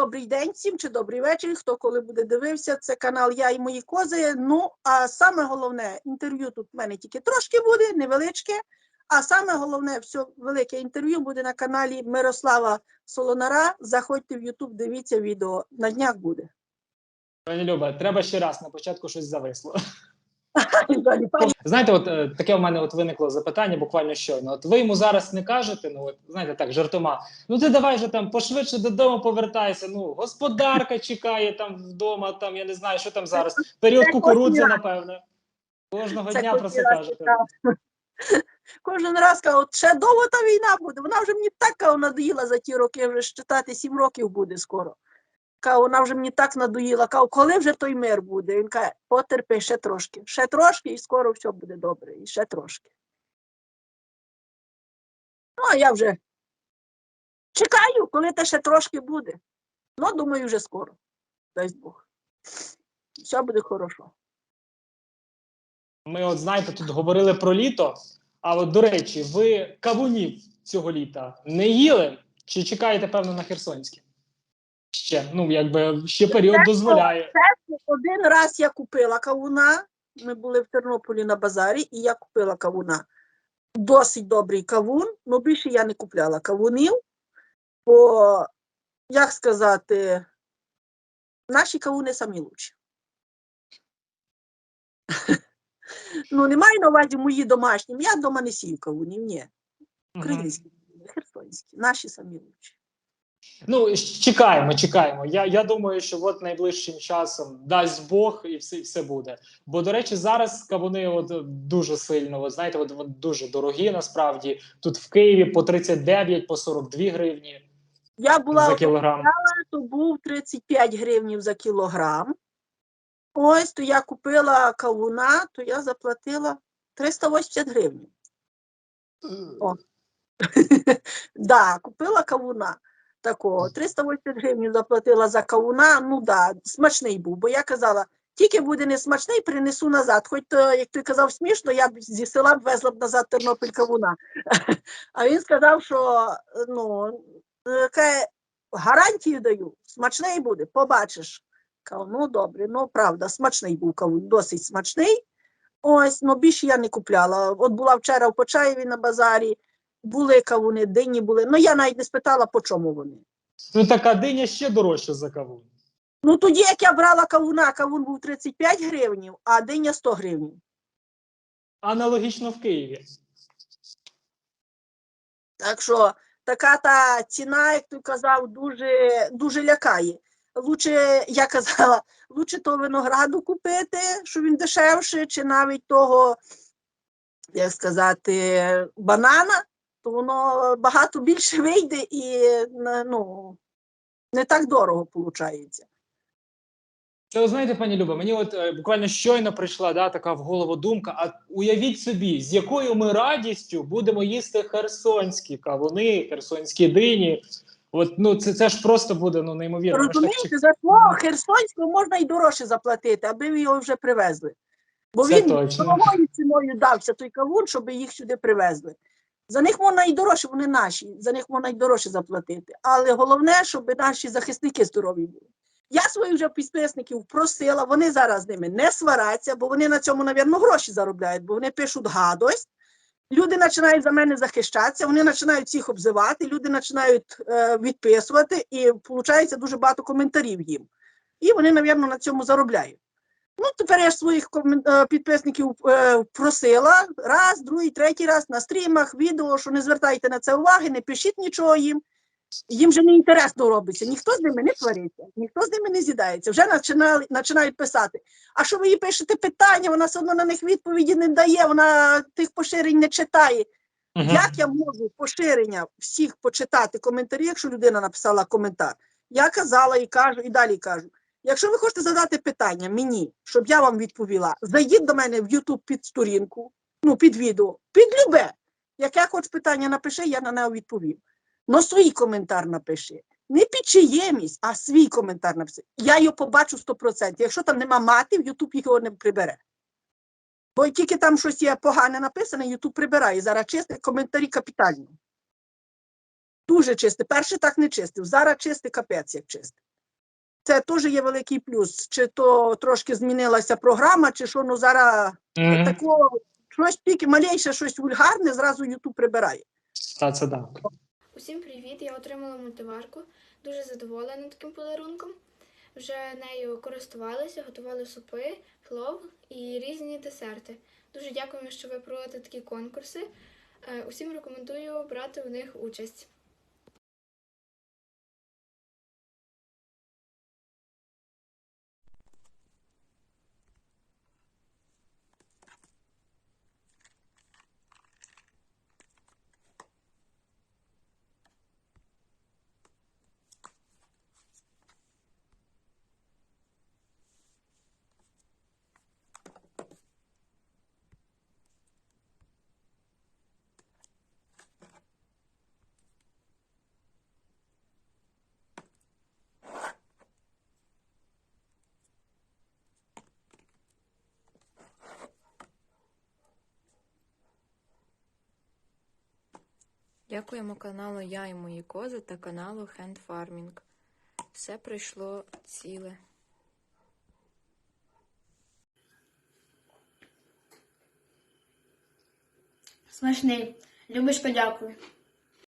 добрий день всім чи добрий вечір. Хто коли буде дивився, це канал Я і мої кози. Ну, а саме головне, інтерв'ю тут в мене тільки трошки буде, невеличке. А саме головне, все велике інтерв'ю буде на каналі Мирослава Солонара. Заходьте в Ютуб, дивіться відео. На днях буде. Пані Люба, треба ще раз на початку щось зависло. Знаєте, от е, таке у мене от виникло запитання буквально щойно. От ви йому зараз не кажете, ну от знаєте, так жартома. Ну ти давай же там пошвидше додому повертайся. Ну господарка чекає там вдома. Там я не знаю, що там зараз. Період кукурудзи, напевне. Кожного Це дня про це кажете. Кожен раз кажу, от ще довго та війна буде. Вона вже мені так надоїла за ті роки, вже читати сім років буде скоро. Кажу, вона вже мені так надоїла. Кажу, коли вже той мир буде? Він каже, потерпи ще трошки. Ще трошки, і скоро все буде добре. І ще трошки. Ну, а я вже чекаю, коли те ще трошки буде. Ну, думаю, вже скоро. Дасть Бог. Все буде хорошо. Ми, от знаєте, тут говорили про літо. А от до речі, ви кавунів цього літа не їли? Чи чекаєте, певно, на Херсонське? Ще, ну якби ще період дозволяє. Один раз я купила кавуна. Ми були в Тернополі на базарі, і я купила кавуна. Досить добрий кавун, але більше я не купляла кавунів, бо, як сказати, наші кавуни самі лучші. Ну, не маю на увазі мої домашні. Я вдома не сію кавунів, ні. Українські, херсонські, наші самі лучші. Ну, чекаємо, чекаємо. Я, я думаю, що от найближчим часом дасть Бог і все, і все буде. Бо, до речі, зараз кавуни от дуже сильно, от, знаєте, от, от дуже дорогі насправді. Тут в Києві по 39, по 42 гривні Я була за кілограм. то був 35 гривнів за кілограм. Ось, то я купила кавуна, то я заплатила 380 гривень. О. да, купила кавуна такого. 380 гривень заплатила за кавуна. Ну да, смачний був, бо я казала, тільки буде не смачний, принесу назад. Хоч то, як ти казав, смішно, я б зі села б везла б назад Тернопіль кавуна. А він сказав, що ну, е, гарантію даю, смачний буде, побачиш. Ну добре, ну правда, смачний був кавун, досить смачний. Ось, ну більше я не купляла. От була вчора в Почаєві на базарі, були кавуни, дині були. Ну я навіть не спитала, по чому вони. Ну така диня ще дорожча за кавун. Ну тоді, як я брала кавуна, кавун був 35 гривень, а диня 100 гривень. Аналогічно в Києві. Так що така та ціна, як ти казав, дуже, дуже лякає. Лучше, я казала, лучше то винограду купити, що він дешевший, чи навіть того, як сказати, банана, то воно багато більше вийде і ну, не так дорого виходить. Це ви знаєте, пані Люба, мені от е, буквально щойно прийшла да, така в голову думка. А уявіть собі, з якою ми радістю будемо їсти херсонські кавуни, херсонські дині. От ну це, це ж просто буде ну неймовірно. Так Розумієте, за свого Херсонського можна і дорожче заплатити, аби ви його вже привезли. Бо Це він дорогою ціною дався той кавун, щоб їх сюди привезли. За них можна і дорожче, вони наші, за них можна і дорожче заплатити. Але головне, щоб наші захисники здорові були. Я своїх вже підписників просила, вони зараз з ними не свараться, бо вони на цьому, навірно, гроші заробляють, бо вони пишуть гадость. Люди починають за мене захищатися, вони починають всіх обзивати, люди починають е, відписувати, і виходить дуже багато коментарів їм. І вони, навірно, на цьому заробляють. Ну, тепер я ж своїх е, підписників е, просила раз, другий, третій раз на стрімах, відео, що не звертайте на це уваги, не пишіть нічого їм. Їм вже не інтересно робиться. Ніхто з ними не свариться, ніхто з ними не з'їдається. Вже починали, починають писати. А що ви їй пишете питання, вона все одно на них відповіді не дає, вона тих поширень не читає. Мгм. Як я можу поширення всіх почитати коментарі, якщо людина написала коментар? Я казала і кажу, і далі кажу. Якщо ви хочете задати питання мені, щоб я вам відповіла, зайдіть до мене в YouTube під сторінку, ну під відео, під любе. Яке хоч питання напиши, я на нього відповім. Но свій коментар напиши. Не під чиємісь, а свій коментар напиши. Я його побачу 100%. Якщо там нема мати, в YouTube його не прибере. Бо тільки там щось є погане написане, YouTube прибирає. Зараз чистить коментарі капітально. Дуже чисте. Перше так не чистив. Зараз чистий капець, як чистий. Це теж є великий плюс. Чи то трошки змінилася програма, чи що ну зараз Мгм. такого щось тільки малейше, щось вульгарне, зразу Ютуб прибирає. Та це так. Усім привіт! Я отримала мультиварку. Дуже задоволена таким подарунком. Вже нею користувалися, готували супи, плов і різні десерти. Дуже дякуємо, що ви проводите такі конкурси. Е, Усім рекомендую брати в них участь. Дякуємо каналу Я і мої кози та каналу Farming. Все прийшло ціле. Смачний. Любиш подякую.